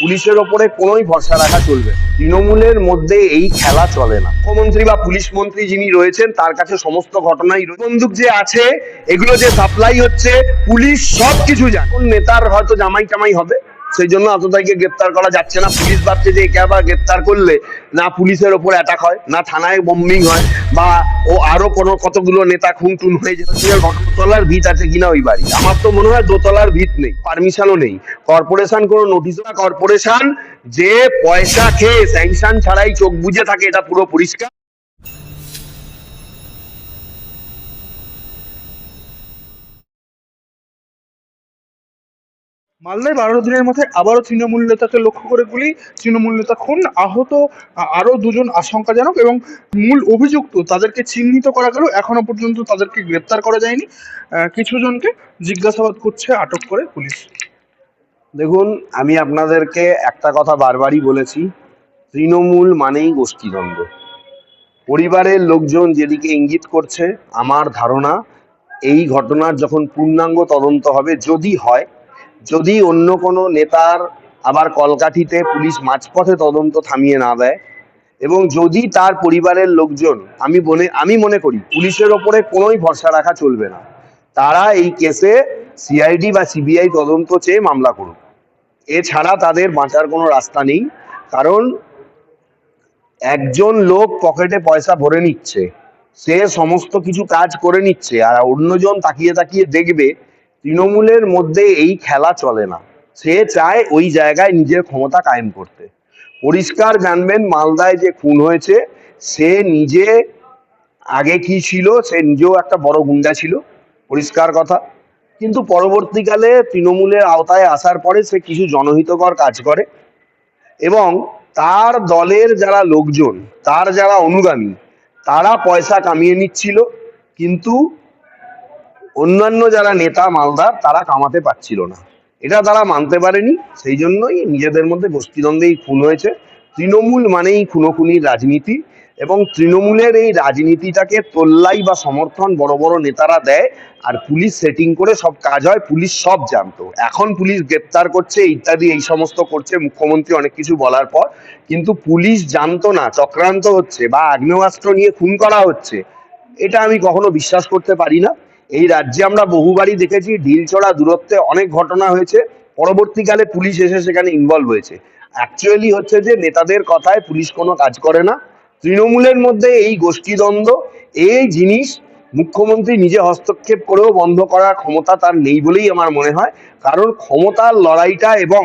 পুলিশের ওপরে কোনোই ভরসা রাখা চলবে তৃণমূলের মধ্যে এই খেলা চলে না। মুখ্যমন্ত্রী বা পুলিশ মন্ত্রী যিনি রয়েছেন, তার কাছে সমস্ত ঘটনাই। বন্দুক যে আছে, এগুলো যে সাপ্লাই হচ্ছে, পুলিশ সবকিছু জানে। কোন নেতার হয়তো জামাই টামাই হবে? সেই জন্য এতটাকে গ্রেপ্তার করা যাচ্ছে না। পুলিশ ভাবছে যে একে আবার গ্রেপ্তার করলে না পুলিশের ওপর অ্যাটাক হয়, না থানায় বম্বিং হয় বা ও আরও কোনো কতগুলো নেতা খুন টুন হয়ে যায় ঘটনাতলার ভিত আছে কিনা ওই বাড়ি? আমার তো মনে হয় দোতলার ভিত নেই পারমিশনও নেই। কর্পোরেশন কোনো নোটিশ কর্পোরেশন যে পয়সা খেয়ে স্যাংশন ছাড়াই চোখ বুজে থাকে, এটা পুরো পরিষ্কার। মালদায় বারো দিনের মাথায় আবারও তৃণমূল নেতাকে লক্ষ্য করে গুলি। তৃণমূল নেতা খুন আহত আ- আরও দুজন আশঙ্কাজনক এবং মূল অভিযুক্ত তাদেরকে চিহ্নিত করা গেল। এখনও পর্যন্ত তাদেরকে গ্রেপ্তার করা যায়নি। আহ, কিছু জনকে জিজ্ঞাসাবাদ করছে আটক করে পুলিশ। দেখুন আমি আপনাদেরকে একটা কথা বারবারই বলেছি তৃণমূল মানেই গোষ্ঠীদ্বন্দ্ব। পরিবারের লোকজন যেদিকে ইঙ্গিত করছে আমার ধারণা এই ঘটনার যখন পূর্ণাঙ্গ তদন্ত হবে যদি হয় যদি অন্য কোনো নেতার আবার কলকাঠিতে পুলিশ মাঝপথে তদন্ত থামিয়ে না দেয়, এবং যদি তার পরিবারের লোকজন, আমি মনে আমি মনে করি পুলিশের ওপরে কোনোই ভরসা রাখা চলবে না। তারা এই কেসে সিআইডি বা সিবিআই তদন্ত চেয়ে মামলা করুক। এছাড়া তাদের বাঁচার কোনো রাস্তা নেই, কারণ একজন লোক পকেটে পয়সা ভরে নিচ্ছে, সে সমস্ত কিছু কাজ করে নিচ্ছে, আর অন্যজন তাকিয়ে তাকিয়ে দেখবে তৃণমূলের মধ্যে এই খেলা চলে না। সে চায় ওই জায়গায় নিজের ক্ষমতা কায়েম করতে। পরিষ্কার জানবেন মালদায় যে খুন হয়েছে, সে নিজে আগে কি ছিল, সে নিজেও একটা বড় গুন্ডা ছিল, পরিষ্কার কথা। কিন্তু পরবর্তীকালে তৃণমূলের আওতায় আসার পরে সে কিছু জনহিতকর কাজ করে এবং তার দলের যারা লোকজন, তার যারা অনুগামী, তারা পয়সা কামিয়ে নিচ্ছিল। কিন্তু অন্যান্য যারা নেতা মালদার, তারা কামাতে পারছিল না। এটা তারা মানতে পারেনি, সেই জন্যই নিজেদের মধ্যে গোষ্ঠীদ্বন্দ্বেই খুন হয়েছে। তৃণমূল মানেই খুনোখুনির রাজনীতি এবং তৃণমূলের এই রাজনীতিটাকে তোল্লাই বা সমর্থন বড় বড় নেতারা দেয় আর পুলিশ সেটিং করে সব কাজ হয়, পুলিশ সব জানতো। এখন পুলিশ গ্রেপ্তার করছে, ইত্যাদি, এই সমস্ত করছে, মুখ্যমন্ত্রী অনেক কিছু বলার পর। কিন্তু পুলিশ জানতো না, চক্রান্ত হচ্ছে বা আগ্নেয়াস্ত্র নিয়ে খুন করা হচ্ছে। এটা আমি কখনো বিশ্বাস করতে পারি না। এই রাজ্যে আমরা বহুবারই দেখেছি ঢিলছড়া দূরত্বে অনেক ঘটনা হয়েছে। পরবর্তীকালে পুলিশ এসে সেখানে ইনভলভ হয়েছে। অ্যাকচুয়ালি হচ্ছে যে নেতাদের কথায় পুলিশ কোনো কাজ করে না। তৃণমূলের মধ্যে এই গোষ্ঠীদ্বন্দ্ব, এই জিনিস মুখ্যমন্ত্রী নিজে হস্তক্ষেপ করেও বন্ধ করার ক্ষমতা তার নেই বলেই আমার মনে হয়। কারণ ক্ষমতার লড়াইটা এবং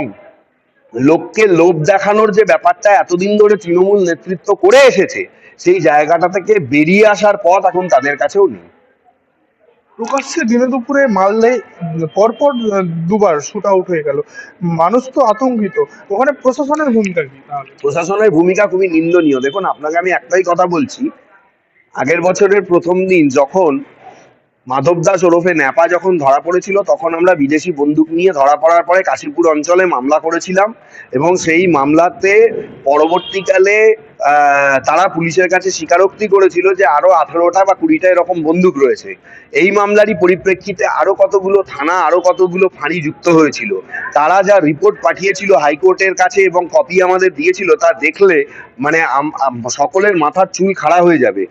লোককে লোভ দেখানোর যে ব্যাপারটা এতদিন ধরে তৃণমূল নেতৃত্ব করে এসেছে, সেই জায়গাটা থেকে বেরিয়ে আসার পথ এখন তাদের কাছেও নেই। প্রকাশ্যে দিনে দুপুরে মালদায় পরপর দুবার শুট আউট হয়ে গেল। মানুষ তো আতঙ্কিত। ওখানে প্রশাসনের ভূমিকা কি প্রশাসনের ভূমিকা খুবই নিন্দনীয়। দেখুন, আপনাকে আমি একটাই কথা বলছি। আগের বছরের প্রথম দিন যখন মাধব দাস ওরফে ন্যাপা যখন ধরা পড়েছিল, তখন আমরা বিদেশি বন্দুক নিয়ে ধরা পড়ার পরে কাশীপুর অঞ্চলে মামলা করেছিলাম এবং সেই মামলাতে পরবর্তীকালে তারা পুলিশের কাছে স্বীকারোক্তি করেছিল যে আরও আঠারোটা বা কুড়িটা এরকম বন্দুক রয়েছে। এই মামলারই পরিপ্রেক্ষিতে আরও কতগুলো থানা, আরও কতগুলো ফাঁড়ি যুক্ত হয়েছিল। তারা যা রিপোর্ট পাঠিয়েছিল হাইকোর্টের কাছে এবং কপি আমাদের দিয়েছিল, তা দেখলে মানে সকলের মাথার চুল খাড়া হয়ে যাবে।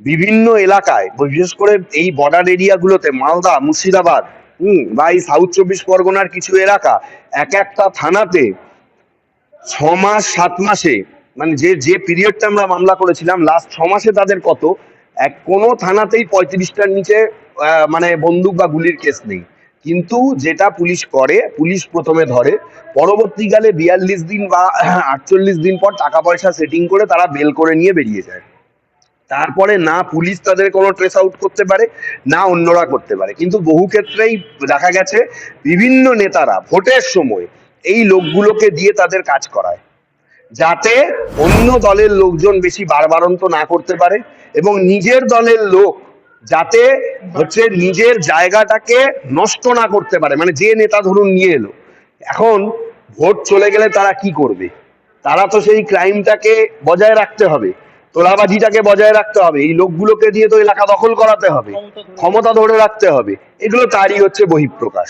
বিভিন্ন এলাকায়, বিশেষ করে এই বর্ডার এরিয়াগুলোতে মালদা, মুর্শিদাবাদ, হুম, বা এই সাউথ চব্বিশ পরগনার কিছু এলাকা, এক একটা থানাতে ছ মাস সাত মাসে মানে যে যে পিরিয়ডটা আমরা মামলা করেছিলাম লাস্ট ছ মাসে তাদের কত? এক কোনো থানাতেই পঁয়ত্রিশটার নিচে মানে বন্দুক বা গুলির কেস নেই। কিন্তু যেটা পুলিশ করে, পুলিশ প্রথমে ধরে, পরবর্তীকালে বিয়াল্লিশ দিন বা আটচল্লিশ দিন পর টাকা পয়সা সেটিং করে তারা বেল করে নিয়ে বেরিয়ে যায়। তারপরে না পুলিশ তাদের কোনো ট্রেস আউট করতে পারে, না অন্যরা করতে পারে। কিন্তু বহু ক্ষেত্রেই দেখা গেছে, বিভিন্ন নেতারা ভোটের সময় এই লোকগুলোকে দিয়ে তাদের কাজ করায়। যাতে অন্য দলের লোকজন বেশি বারবারন্ত না করতে পারে এবং নিজের দলের লোক যাতে হচ্ছে নিজের জায়গাটাকে নষ্ট না করতে পারে। মানে যে নেতা ধরুন নিয়ে এলো, এখন ভোট চলে গেলে তারা কি করবে? তারা তো সেই ক্রাইমটাকে বজায় রাখতে হবে। তোলাবাজিটাকে বজায় রাখতে হবে। এই লোকগুলোকে দিয়ে তো এলাকা দখল করাতে হবে। ক্ষমতা ধরে রাখতে হবে। এগুলো তারই হচ্ছে বহিঃপ্রকাশ।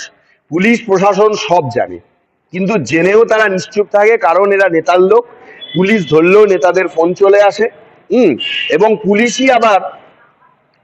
পুলিশ, প্রশাসন সব জানে। কিন্তু জেনেও তারা নিশ্চুপ থাকে, কারণ এরা নেতার লোক। পুলিশ ধরলেও নেতাদের ফোন চলে আসে। হুম, এবং পুলিশই আবার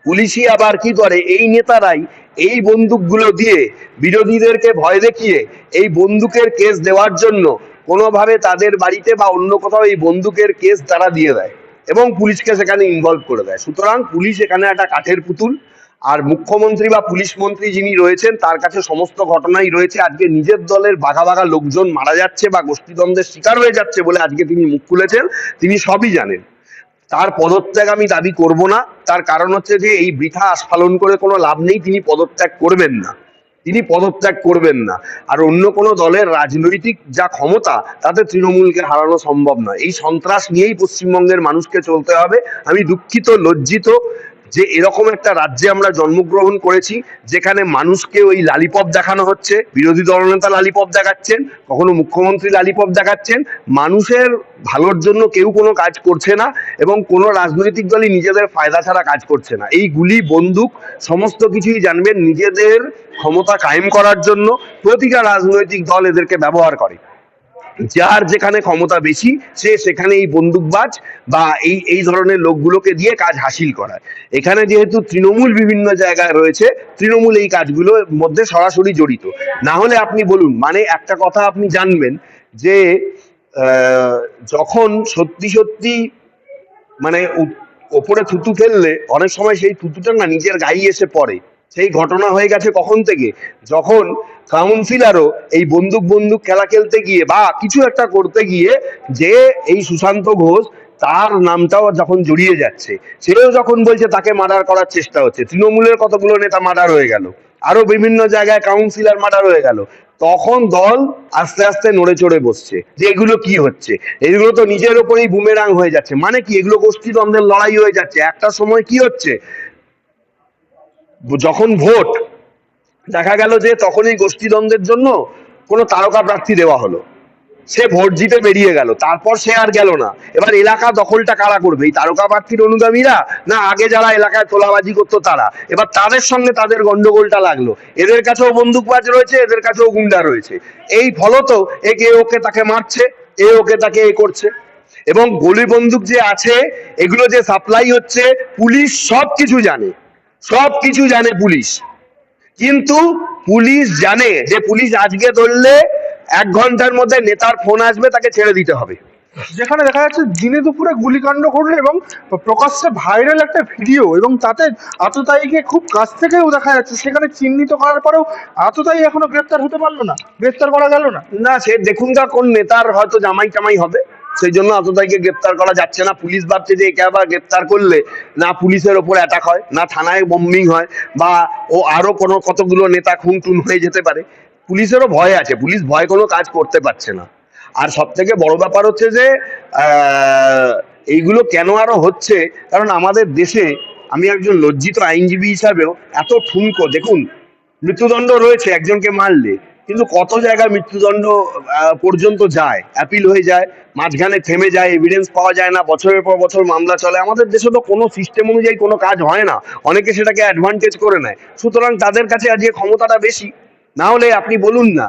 পুলিশই আবার কি করে, এই নেতারাই এই বন্দুকগুলো দিয়ে বিরোধীদেরকে ভয় দেখিয়ে এই বন্দুকের কেস দেওয়ার জন্য কোনোভাবে তাদের বাড়িতে বা অন্য কোথাও এই বন্দুকের কেস তারা দিয়ে দেয়। এবং পুলিশকে সেখানে ইনভলভ করে দেয়। সুতরাং পুলিশ এখানে একটা কাঠের পুতুল, আর মুখ্যমন্ত্রী বা পুলিশ মন্ত্রী যিনি রয়েছেন, তার কাছে সমস্ত ঘটনাই রয়েছে। আজকে নিজের দলের বাঘা বাঘা লোকজন মারা যাচ্ছে বা গোষ্ঠীদ্বন্দ্বের শিকার হয়ে যাচ্ছে বলে আজকে তিনি মুখ খুলেছেন, তিনি সবই জানেন। তার পদত্যাগ আমি দাবি করব না। তার কারণ হচ্ছে যে, এই বৃথা আস্ফালন করে কোনো লাভ নেই, তিনি পদত্যাগ করবেন না। তিনি পদত্যাগ করবেন না। আর অন্য কোনো দলের রাজনৈতিক যা ক্ষমতা, তাতে তৃণমূলকে হারানো সম্ভব নয়। এই সন্ত্রাস নিয়েই পশ্চিমবঙ্গের মানুষকে চলতে হবে। আমি দুঃখিত, লজ্জিত যে এরকম একটা রাজ্যে আমরা জন্মগ্রহণ করেছি, যেখানে মানুষকে ওই লালিপপ দেখানো হচ্ছে, বিরোধী দলনেতা লালিপপ দেখাচ্ছেন, কখনো মুখ্যমন্ত্রী লালিপপ দেখাচ্ছেন, মানুষের ভালোর জন্য কেউ কোনো কাজ করছে না এবং কোনো রাজনৈতিক দলই নিজেদের ফায়দা ছাড়া কাজ করছে না। এই গুলি, বন্দুক, সমস্ত কিছুই জানবেন নিজেদের ক্ষমতা কায়েম করার জন্য প্রতিটা রাজনৈতিক দল এদেরকে ব্যবহার করে। যার যেখানে ক্ষমতা বেশি, সে সেখানে এই বন্দুকবাজ বা এই এই ধরনের লোকগুলোকে দিয়ে কাজ হাসিল করায়। এখানে যেহেতু তৃণমূল বিভিন্ন জায়গায় রয়েছে, তৃণমূল এই কাজগুলোর মধ্যে সরাসরি জড়িত। না হলে আপনি বলুন মানে একটা কথা আপনি জানবেন যে যখন সত্যি সত্যি মানে ওপরে থুতু ফেললে, অনেক সময় সেই থুতুটা না নিজের গায়ে এসে পড়ে। সেই ঘটনা হয়ে গেছে কখন থেকে? যখন কাউন্সিলারও এই বন্দুক বন্দুক খেলা খেলতে গিয়ে বা কিছু একটা করতে গিয়ে যে এই সুশান্ত ঘোষ তার নামটাও যখন জড়িয়ে যাচ্ছে, সেও যখন বলছে তাকে মার্ডার করার চেষ্টা হচ্ছে, তৃণমূলের কতগুলো নেতা মার্ডার হয়ে গেল, আরও বিভিন্ন জায়গায় কাউন্সিলর মার্ডার হয়ে গেল, তখন দল আস্তে আস্তে নড়ে চড়ে বসছে যে এগুলো কি হচ্ছে, এগুলো তো নিজের ওপরেই বুমেরাং হয়ে যাচ্ছে মানে কি এগুলো গোষ্ঠীদ্বন্দ্বের লড়াই হয়ে যাচ্ছে, একটা সময় কি হচ্ছে? যখন ভোট দেখা গেল যে তখন এই গোষ্ঠীদ্বন্দ্বের জন্য কোনো তারকা প্রার্থী দেওয়া হলো। সে ভোট জিতে বেরিয়ে গেল, তারপর সে আর গেল না। এবার এলাকা দখলটা কারা করবে? এই তারকা প্রার্থীর অনুগামীরা না আগে যারা এলাকায় তোলাবাজি করতো তারা? এবার তাদের সঙ্গে তাদের গন্ডগোলটা লাগল। এদের কাছেও বন্দুকবাজ রয়েছে, এদের কাছেও গুন্ডা রয়েছে। এই ফলত একে ওকে তাকে মারছে, এ ওকে তাকে এ করছে। এবং গুলি বন্দুক যে আছে, এগুলো যে সাপ্লাই হচ্ছে, পুলিশ সব কিছু জানে। সব কিছু জানে পুলিশ। কিন্তু পুলিশ জানে যে পুলিশ আজকে ধরলে এক ঘণ্টার মধ্যে নেতার ফোন আসবে তাকে ছেড়ে দিতে হবে। যেখানে দেখা যাচ্ছে দিনে দুপুরে গুলিকাণ্ড ঘটলো এবং প্রকাশ্যে ভাইরাল একটা ভিডিও এবং তাতে আততায়ীকে খুব কাছ থেকেও দেখা যাচ্ছে। সেখানে চিহ্নিত করার পরেও আততায়ী এখনও গ্রেপ্তার হতে পারল না গ্রেপ্তার করা গেল না। না সে দেখুন গা কোন নেতার হয়তো জামাই টামাই হবে। সেই জন্য আততায়ীকে গ্রেপ্তার করা যাচ্ছে না। পুলিশ ভাবছে যে একে আবার গ্রেপ্তার করলে না পুলিশের ওপর অ্যাটাক হয়, না থানায় বম্বিং হয় বা ও আরও কোনো কতগুলো নেতা খুন টুন হয়ে যেতে পারে। পুলিশেরও ভয় আছে, পুলিশ ভয় কোনো কাজ করতে পারছে না। আর সব থেকে বড় ব্যাপার হচ্ছে যে এইগুলো কেন আরও হচ্ছে? কারণ আমাদের দেশে আমি একজন লজ্জিত আইনজীবী হিসাবেও এত ঠুনকো, দেখুন, মৃত্যুদণ্ড রয়েছে একজনকে মারলে কিন্তু কত জায়গায় মৃত্যুদণ্ড পর্যন্ত যায় অ্যাপিল হয়ে যায়, মাঝখানে থেমে যায় এভিডেন্স পাওয়া যায় না, বছরের পর বছর মামলা চলে। আমাদের দেশে তো কোনো সিস্টেম অনুযায়ী কোনো কাজ হয় না। অনেকে সেটাকে অ্যাডভান্টেজ করে নেয়। সুতরাং তাদের কাছে আজকে ক্ষমতাটা বেশি। না হলে আপনি বলুন না।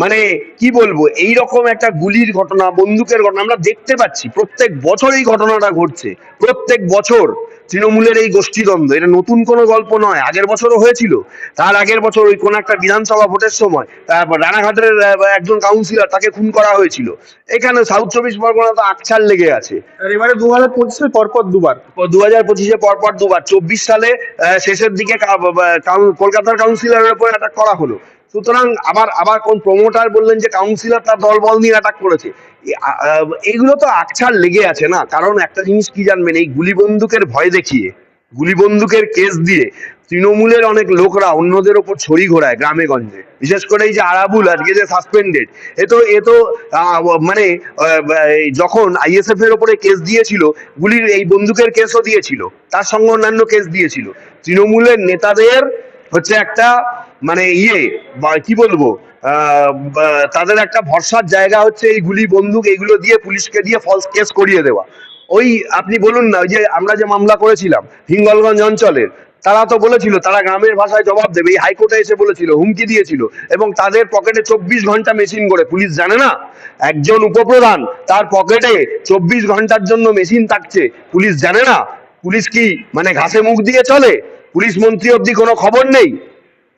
মানে কি বলব এই রকম একটা গুলির ঘটনা বন্দুকের ঘটনা আমরা দেখতে পাচ্ছি। প্রত্যেক বছর এই ঘটনাটা ঘটছে। প্রত্যেক বছর তৃণমূলের এই গোষ্ঠীদ্বন্দ্ব এটা নতুন কোনো গল্প নয় আগের বছরও হয়েছিল। তার আগের বছর ওই কোন একটা বিধানসভা ভোটের সময় তারপর রানাঘাটের একজন কাউন্সিলর তাকে খুন করা হয়েছিল। এখানে সাউথ চব্বিশ পরগনা তো আকছাল লেগে আছে। এবারে দু হাজার পঁচিশে পরপর দুবার। দু হাজার পঁচিশে পরপর দুবার। চব্বিশ সালে শেষের দিকে কলকাতার কাউন্সিলরের উপর অ্যাটাক করা হলো। সুতরাং আবার আবার কোন প্রমোটার বললেন যে কাউন্সিলর তার দল বল নিয়ে অ্যাটাক করেছে। এইগুলো তো আকছার লেগে আছে না। কারণ একটা জিনিস কি জানবেন, এই গুলি বন্দুকের ভয় দেখিয়ে, গুলি বন্দুকের কেস দিয়ে তৃণমূলের অনেক লোকরা অন্যদের ওপর ছড়ি ঘোরায় গ্রামে গঞ্জে বিশেষ করে এই যে আরাবুল, আজকে যে সাসপেন্ডেড এ তো এ তো মানে যখন আইএসএফ এর ওপরে কেস দিয়েছিল, গুলির এই বন্দুকের কেসও দিয়েছিল। তার সঙ্গে অন্যান্য কেস দিয়েছিল। তৃণমূলের নেতাদের হচ্ছে একটা মানে ইয়ে কি বলব তাদের একটা ভরসার জায়গা হচ্ছে এই গুলি, বন্দুক এইগুলো দিয়ে পুলিশকে দিয়ে ফলস কেস করিয়ে দেওয়া। ওই আপনি বলুন না যে আমরা যে মামলা করেছিলাম হিঙ্গলগঞ্জ অঞ্চলের, তারা তো বলেছিল, তারা গ্রামের ভাষায় জবাব দেবে, এই হাইকোর্টে এসে বলেছিল, হুমকি দিয়েছিল, এবং তাদের পকেটে চব্বিশ ঘণ্টা মেশিন করে, পুলিশ জানে না? একজন উপপ্রধান, তার পকেটে চব্বিশ ঘণ্টার জন্য মেশিন থাকছে, পুলিশ জানে না? পুলিশ কি মানে ঘাসে মুখ দিয়ে চলে? পুলিশ মন্ত্রী অব্দি কোনো খবর নেই?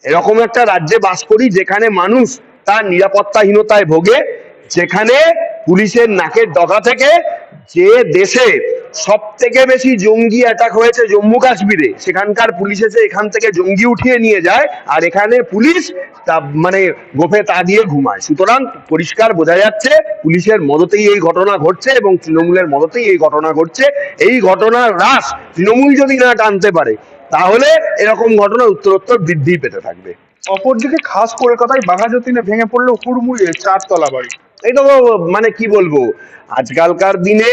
এরকম একটা রাজ্যে বাস করি যেখানে মানুষ তার নিরাপত্তাহীনতায় ভোগে, যেখানে পুলিশের নাকের ডগা থেকে যে দেশে সব থেকে বেশি জঙ্গি অ্যাটাক হয়েছে জম্মু কাশ্মীরে, সেখানকার পুলিশ এসে এখান থেকে জঙ্গি উঠিয়ে নিয়ে যায় আর এখানে পুলিশ তা মানে গোফে তা দিয়ে ঘুমায়। সুতরাং পরিষ্কার বোঝা যাচ্ছে পুলিশের মদতেই এই ঘটনা ঘটছে এবং তৃণমূলের মদতেই এই ঘটনা ঘটছে। এই ঘটনার হ্রাস তৃণমূল যদি না টানতে পারে তাহলে এরকম ঘটনা উত্তরোত্তর বৃদ্ধি পেতে থাকবে। অপরদিকে খাস কলকাতায় বাঘাযতীনে ভেঙে পড়ল হুড়মুড়িয়ে চারতলা বাড়ি। এটা তো মানে কি বলব আজকালকার দিনে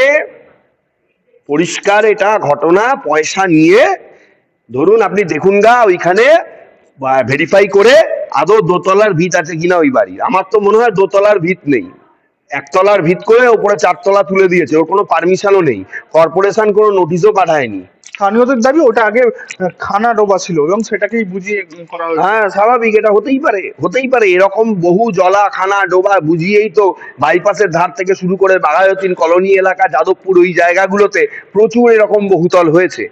পরিষ্কার এটা ঘটনা পয়সা নিয়ে ধরুন আপনি দেখুন গা ওইখানে ভেরিফাই করে আদৌ দোতলার ভিত আছে কিনা ওই বাড়ির আমার তো মনে হয় দোতলার ভিত নেই। একতলার ভিত করে ওপরে চারতলা তুলে দিয়েছে ওর কোনো পারমিশনও নেই। কর্পোরেশন কোনো নোটিশও পাঠায়নি। স্থানীয়দের দাবি, ওটা আগে খানা ডোবা ছিল এবং সেটাকেই বুঝিয়ে করা হ্যাঁ স্বাভাবিক, এটা হতেই পারে হতেই পারে। এরকম বহু জলা, খানা, ডোবা বুঝিয়েই তো বাইপাসের ধার থেকে শুরু করে বাঘায়তিন কলোনি এলাকা, যাদবপুর, ওই জায়গাগুলোতে প্রচুর এরকম বহুতল হয়েছে।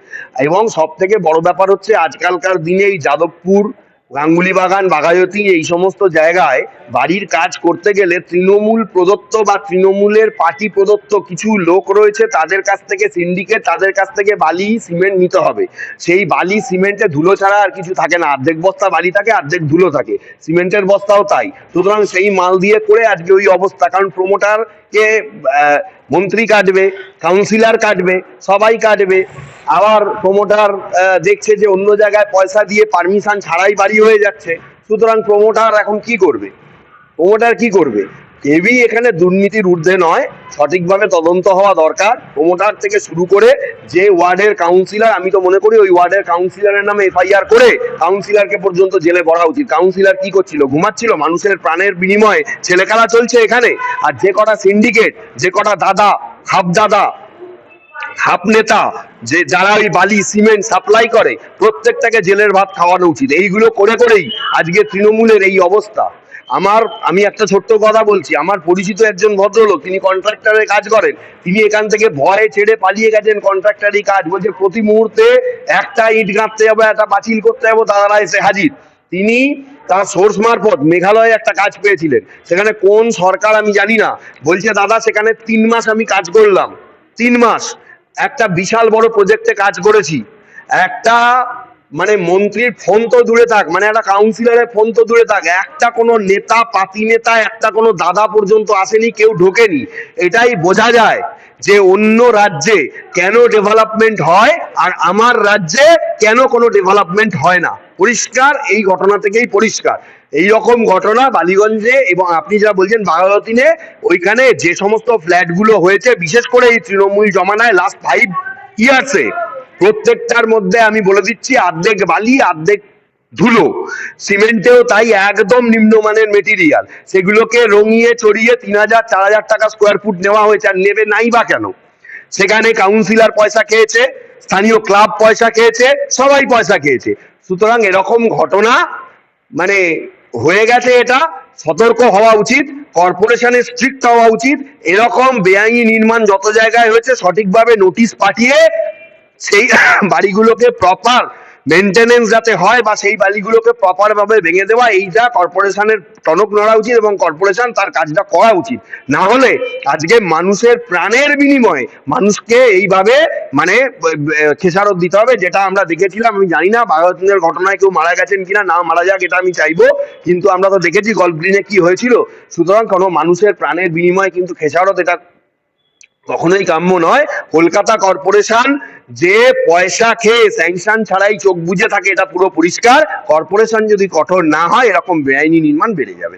এবং সব থেকে বড় ব্যাপার হচ্ছে, আজকালকার দিনে এই যাদবপুর গাঙ্গুলি বাগান বাঘাযতীন এই সমস্ত জায়গায় বাড়ির কাজ করতে গেলে তৃণমূল প্রদত্ত বা তৃণমূলের পার্টি প্রদত্ত কিছু লোক রয়েছে, তাদের কাছ থেকে সিন্ডিকেট তাদের কাছ থেকে বালি সিমেন্ট নিতে হবে। সেই বালি সিমেন্টে ধুলো ছাড়া আর কিছু থাকে না। অর্ধেক বস্তা বালি থাকে, অর্ধেক ধুলো থাকে। সিমেন্টের বস্তাও তাই। সুতরাং সেই মাল দিয়ে করে আজকে ওই অবস্থা। কারণ প্রমোটারকে মন্ত্রী কাটবে কাউন্সিলর কাটবে, সবাই কাটবে। আবার প্রমোটার দেখছে যে অন্য জায়গায় পয়সা দিয়ে পারমিশন ছাড়াই বাড়ি হয়ে যাচ্ছে। সুতরাং প্রমোটার এখন কি করবে? প্রমোটার কি করবে? কেউই এখানে দুর্নীতির ঊর্ধ্বে নয়, সঠিকভাবে তদন্ত হওয়া দরকার। প্রমোটার থেকে শুরু করে যে ওয়ার্ডের কাউন্সিলর আমি তো মনে করি ওই ওয়ার্ডের কাউন্সিলরের নামে এফআইআর করে কাউন্সিলরকে পর্যন্ত জেলে পড়া উচিত। কাউন্সিলর কি করছিল? ঘুমাচ্ছিল? মানুষের প্রাণের বিনিময়ে ছেলে খেলা চলছে এখানে। আর যে কটা সিন্ডিকেট যে কটা দাদা হাফ দাদা হাফ নেতা যে যারা ওই বালি, সিমেন্ট সাপ্লাই করে, প্রত্যেকটাকে জেলের ভাত খাওয়ানো উচিত। এইগুলো করে করেই আজকে তৃণমূলের এই অবস্থা। আমার, আমি একটা ছোট্ট কথা বলছি, আমার পরিচিত একজন ভদ্রলোক, তিনি কন্ট্রাক্টরের কাজ করেন, তিনি এখান থেকে ভয়ে ছেড়ে পালিয়ে গেছেন কন্ট্রাক্টারি কাজ। বলছে, প্রতি মুহূর্তে একটা ইট গাঁথতে যাব, একটা পাঁচিল করতে যাব দাদারা এসে হাজির। তিনি তার সোর্স মারফত মেঘালয়ে একটা কাজ পেয়েছিলেন। সেখানে কোন সরকার আমি জানি না। বলছে, দাদা, সেখানে তিন মাস আমি কাজ করলাম। তিন মাস। একটা বিশাল বড় প্রজেক্টে কাজ করেছি। একটা মানে মন্ত্রীর ফোন তো দূরে থাক মানে একটা কাউন্সিলরের ফোন তো দূরে থাক, একটা কোনো নেতা, পাতি নেতা, একটা কোনো দাদা পর্যন্ত আসেনি, কেউ ঢোকেনি। এটাই বোঝা যায়। যে অন্য রাজ্যে কেন ডেভেলপমেন্ট হয় আর আমার রাজ্যে কেন কোনো ডেভেলপমেন্ট হয় না। পরিষ্কার, এই ঘটনা থেকেই পরিষ্কার। এই রকম ঘটনা বালিগঞ্জে এবং আপনি যা বলছেন বাঘাযতীনে ওইখানে যে সমস্ত ফ্ল্যাটগুলো হয়েছে, বিশেষ করে এই তৃণমূল জমানায় লাস্ট ফাইভ ইয়ার্সে প্রত্যেকটার মধ্যে আমি বলে দিচ্ছি, অর্ধেক বালি, অর্ধেক ধুলো। সিমেন্টেও তাই একদম নিম্নমানের মেটেরিয়াল সেগুলোকে রঙিয়ে চড়িয়ে তিন হাজার, চার হাজার টাকা স্কোয়ার ফুট নেওয়া হয়েছে, আর নেবে নাই বা কেন? সেখানে কাউন্সিলর পয়সা খেয়েছে, স্থানীয় ক্লাব পয়সা খেয়েছে, সবাই পয়সা খেয়েছে। সুতরাং এরকম ঘটনা মানে হয়ে গেছে এটা, সতর্ক হওয়া উচিত কর্পোরেশনের স্ট্রিক্ট হওয়া উচিত। এরকম বেআইনি নির্মাণ যত জায়গায় হয়েছে, সঠিকভাবে নোটিশ পাঠিয়ে সেই বাড়িগুলোকে প্রপার মেনটেনেন্স যাতে হয় বা সেই বালিগুলোকে প্রপার ভাবে ভেঙে দেওয়া, এইটা কর্পোরেশনের টনক নড়া উচিত এবং কর্পোরেশন তার কাজটা করা উচিত। না হলে আজকে মানুষের প্রাণের বিনিময়ে মানুষকে এইভাবে মানে খেসারত দিতে হবে, যেটা আমরা দেখেছিলাম, আমি জানি না ভারতের ঘটনায় কেউ মারা গেছেন কিনা, না মারা যাক, এটা আমি চাইব, কিন্তু আমরা তো দেখেছি গ্রিনে কি হয়েছিল। সুতরাং কোনো মানুষের প্রাণের বিনিময়ে কিন্তু খেসারত এটা কখনোই কাম্য নয়। কলকাতা কর্পোরেশন যে পয়সা খেয়ে স্যাংশন ছাড়াই চোখ বুজে থাকে, এটা পুরো পরিষ্কার। কর্পোরেশন যদি কঠোর না হয়, এরকম বেআইনি নির্মাণ বেড়ে যাবে।